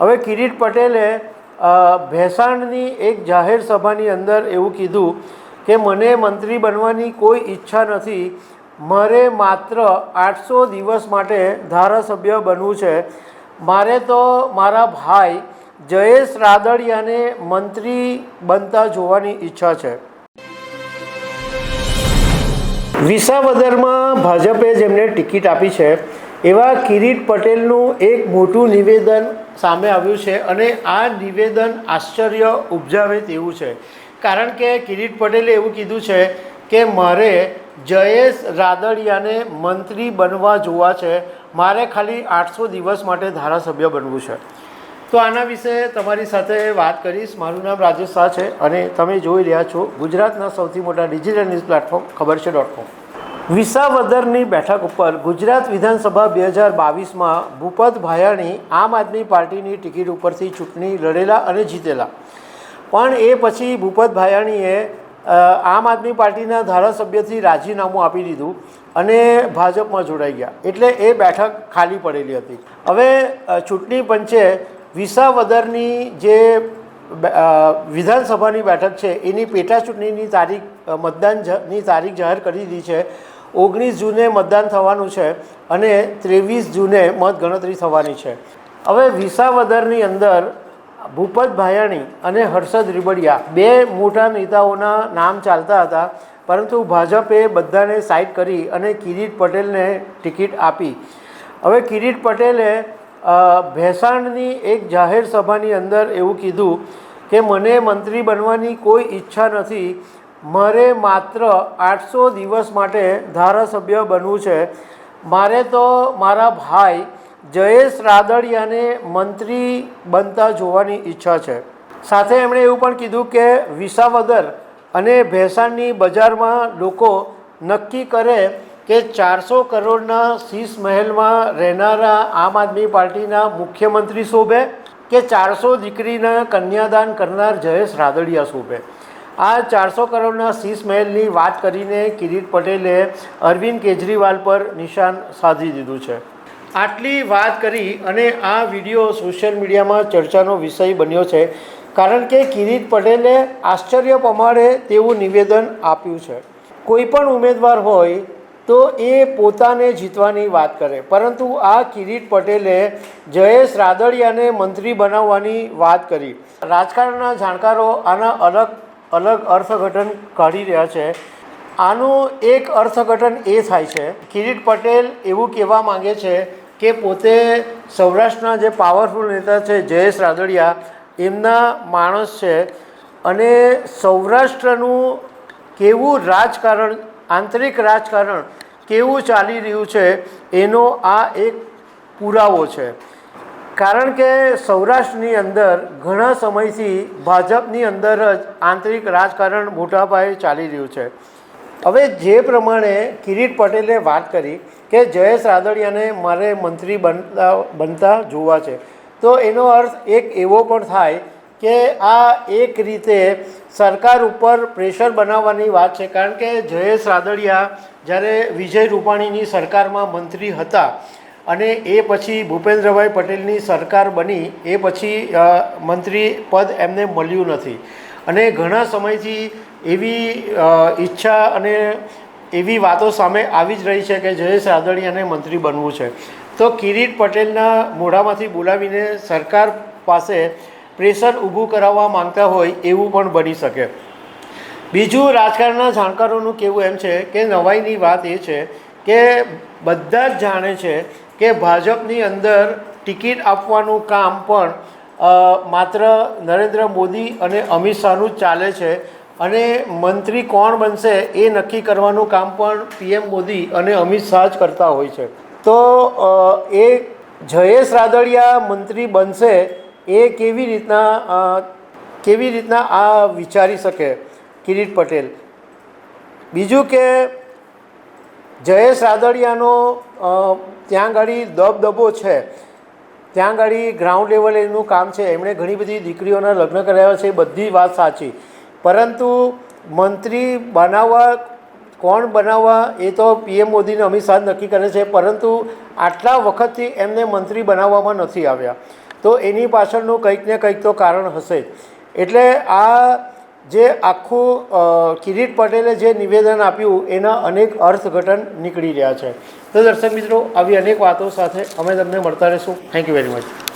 હવે કિરીટ પટેલે ભેસાણની એક જાહેર સભાની અંદર એવું કીધું કે, મને મંત્રી બનવાની કોઈ ઈચ્છા નથી. મારે માત્ર આઠસો દિવસ માટે ધારાસભ્ય બનવું છે. મારે તો મારા ભાઈ જયેશ રાદડિયાને મંત્રી બનતા જોવાની ઈચ્છા છે. વિસાવદરમાં ભાજપે જેમને ટિકિટ આપી છે, એવા કિરીટ પટેલનું એક મોટું નિવેદન સામે આવ્યું છે અને આ નિવેદન આશ્ચર્ય ઉપજાવે તેવું છે. કારણ કે કિરીટ પટેલે એવું કીધું છે કે, મારે જયેશ રાદડિયાને મંત્રી બનવા જોવા છે. મારે ખાલી આઠસો દિવસ માટે ધારાસભ્ય બનવું છે. તો આના વિશે તમારી સાથે વાત કરીશ. મારું નામ રાજેશ શાહ છે અને તમે જોઈ રહ્યા છો ગુજરાતના સૌથી મોટા ડિજિટલ ન્યૂઝ પ્લેટફોર્મ, ખબર છે ડોટ કોમ. વિસાવદરની બેઠક ઉપર ગુજરાત વિધાનસભા બે હજાર બાવીસમાં ભૂપત ભાયાણી આમ આદમી પાર્ટીની ટિકિટ ઉપરથી ચૂંટણી લડેલા અને જીતેલા. પણ એ પછી ભૂપત ભાયાણીએ આમ આદમી પાર્ટીના ધારાસભ્યથી રાજીનામું આપી દીધું અને ભાજપમાં જોડાઈ ગયા. એટલે એ બેઠક ખાલી પડેલી હતી. હવે ચૂંટણી પંચે વિસાવદરની જે વિધાનસભાની બેઠક છે, એની પેટા ચૂંટણીની તારીખ મતદાનની તારીખ જાહેર કરી દીધી છે. ઓગણીસ જૂને મતદાન થવાનું છે અને ત્રેવીસ જૂને મતગણતરી થવાની છે. હવે વિસાવદરની અંદર ભૂપત ભાયાણી અને હર્ષદ રીબડિયા બે મોટા નેતાઓના નામ ચાલતા હતા, પરંતુ ભાજપે બધાને સાઇટ કરી અને કિરીટ પટેલને ટિકિટ આપી. હવે કિરીટ પટેલે ભેસાણની એક જાહેર સભાની અંદર એવું કીધું કે, મને મંત્રી બનવાની કોઈ ઈચ્છા નથી મારે માત્ર આઠસો દિવસ માટે ધારાસભ્ય બનવું છે. મારે તો મારા ભાઈ જયેશ રાદડિયાને મંત્રી બનતા જોવાની ઈચ્છા છે. સાથે એમણે એવું પણ કીધું કે વિસાવદર અને ભેસાણની બજારમાં લોકો નક્કી કરે કે ચારસો કરોડના શીશ મહેલમાં રહેનારા આમ આદમી પાર્ટીના મુખ્યમંત્રી શોભે કે ચારસો દીકરીના કન્યાદાન કરનાર જયેશ રાદડિયા શોભે. આ ચારસો કરોડના શીશ મહેલની વાત કરીને કિરીટ પટેલે અરવિંદ કેજરીવાલ પર નિશાન સાધી દીધું છે. આટલી વાત કરી અને આ વીડિયો સોશિયલ મીડિયામાં ચર્ચાનો વિષય બન્યો છે. કારણ કે કિરીટ પટેલે આશ્ચર્ય પમાડે તેવું નિવેદન આપ્યું છે. કોઈ પણ ઉમેદવાર હોય તો એ પોતાને જીતવાની વાત કરે. પરંતુ આ કિરીટ પટેલે જયેશ રાદડિયાને મંત્રી બનાવવાની વાત કરી. રાજકારણના જાણકારો આના અલગ અલગ અર્થઘટન કાઢી રહ્યા છે. આનું એક અર્થઘટન એ થાય છે. કિરીટ પટેલ એવું કહેવા માંગે છે કે પોતે સૌરાષ્ટ્રના જે પાવરફુલ નેતા છે, જયેશ રાદડિયા, એમના માણસ છે અને સૌરાષ્ટ્રનું કેવું રાજકારણ, આંતરિક રાજકારણ કેવું ચાલી રહ્યું છે, એનો આ એક પુરાવો છે. કારણ કે સૌરાષ્ટ્રની અંદર ઘણા સમયથી ભાજપની અંદર જ આંતરિક રાજકારણ મોટા પાયે ચાલી રહ્યું છે. હવે જે પ્રમાણે કિરીટ પટેલે વાત કરી કે જયેશ રાદડિયાને મારે મંત્રી બનતા બનતા જોવા છે, તો એનો અર્થ એક એવો પણ થાય કે આ એક રીતે સરકાર ઉપર પ્રેશર બનાવવાની વાત છે. કારણ કે જયેશ રાદડિયા જ્યારે વિજય રૂપાણીની સરકારમાં મંત્રી હતા અને એ પછી ભૂપેન્દ્રભાઈ પટેલની સરકાર બની, એ પછી મંત્રી પદ એમને મળ્યું નથી. અને ઘણા સમયથી એવી ઈચ્છા અને એવી વાતો સામે આવી જ રહી છે કે જયેશ રાદડિયાને મંત્રી બનવું છે. તો કિરીટ પટેલના મોઢામાંથી બોલાવીને સરકાર પાસે પ્રેશર ઊભું કરાવવા માંગતા હોય એવું પણ બની શકે. બીજું રાજકારણના જાણકારોનું કહેવું એમ છે કે નવાઈની વાત એ છે કે બધા જ જાણે છે કે ભાજપની અંદર ટિકિટ આપવાનું કામ પણ માત્ર નરેન્દ્ર મોદી અને અમિત શાહનું ચાલે છે. અને મંત્રી કોણ બનશે એ નક્કી કરવાનું કામ પણ પીએમ મોદી અને અમિત શાહ જ કરતા હોય છે. તો એ જયેશ રાદડિયા મંત્રી બનશે એ કેવી રીતના કેવી રીતના આ વિચારી શકે? કિરીટ પટેલ. બીજું કે જયેશ રાદડિયાનો ત્યાં આગળ દબદબો છે. ત્યાં આગળ ગ્રાઉન્ડ લેવલે એનું કામ છે. એમણે ઘણી બધી દીકરીઓના લગ્ન કરાવ્યા છે. બધી વાત સાચી. પરંતુ મંત્રી બનાવવા, કોણ બનાવવા, એ તો પીએમ મોદીને અમિત શાહ નક્કી કરે છે. પરંતુ આટલા વખતથી એમને મંત્રી બનાવવામાં નથી આવ્યા. તો એની પાછળનું કંઈક ને કંઈક તો કારણ હશે એટલે આ જે આખું કિરીટ પટેલે જે નિવેદન આપ્યું, એના અનેક અર્થઘટન નીકળી રહ્યા છે. તો દર્શક મિત્રો, આવી અનેક વાતો સાથે અમે તમને મળતા રહીશું. Thank you very much